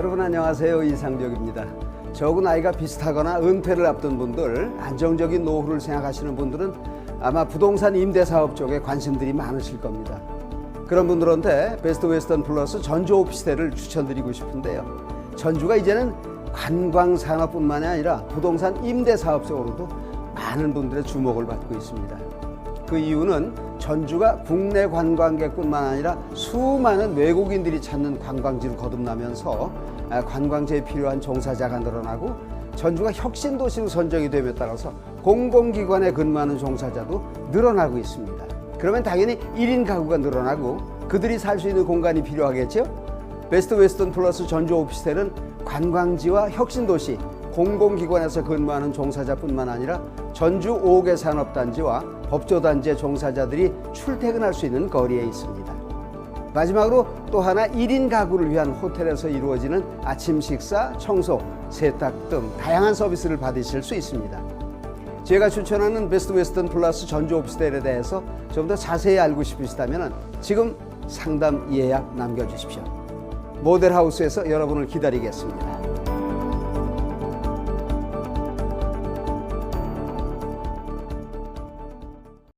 여러분 안녕하세요 이상벽입니다. 적은 나이가 비슷하거나 은퇴를 앞둔 분들, 안정적인 노후를 생각하시는 분들은 아마 부동산 임대 사업 쪽에 관심들이 많으실 겁니다. 그런 분들한테 베스트 웨스턴 플러스 전주 오피스텔을 추천드리고 싶은데요. 전주가 이제는 관광 산업뿐만이 아니라 부동산 임대 사업 쪽으로도 많은 분들의 주목을 받고 있습니다. 그 이유는 전주가 국내 관광객뿐만 아니라 수많은 외국인들이 찾는 관광지로 거듭나면서 아, 관광지에 필요한 종사자가 늘어나고 전주가 혁신 도시로 선정이 됨에 따라서 공공기관에 근무하는 종사자도 늘어나고 있습니다. 그러면 당연히 1인 가구가 늘어나고 그들이 살 수 있는 공간이 필요하겠죠? 베스트 웨스턴 플러스 전주 오피스텔은 관광지와 혁신 도시, 공공기관에서 근무하는 종사자뿐만 아니라 전주 5개 산업단지와 법조단지의 종사자들이 출퇴근할 수 있는 거리에 있습니다. 마지막으로 또 하나 1인 가구를 위한 호텔에서 이루어지는 아침 식사, 청소, 세탁 등 다양한 서비스를 받으실 수 있습니다. 제가 추천하는 베스트 웨스턴 플러스 전주 오피스텔에 대해서 좀 더 자세히 알고 싶으시다면 지금 상담 예약 남겨주십시오. 모델하우스에서 여러분을 기다리겠습니다.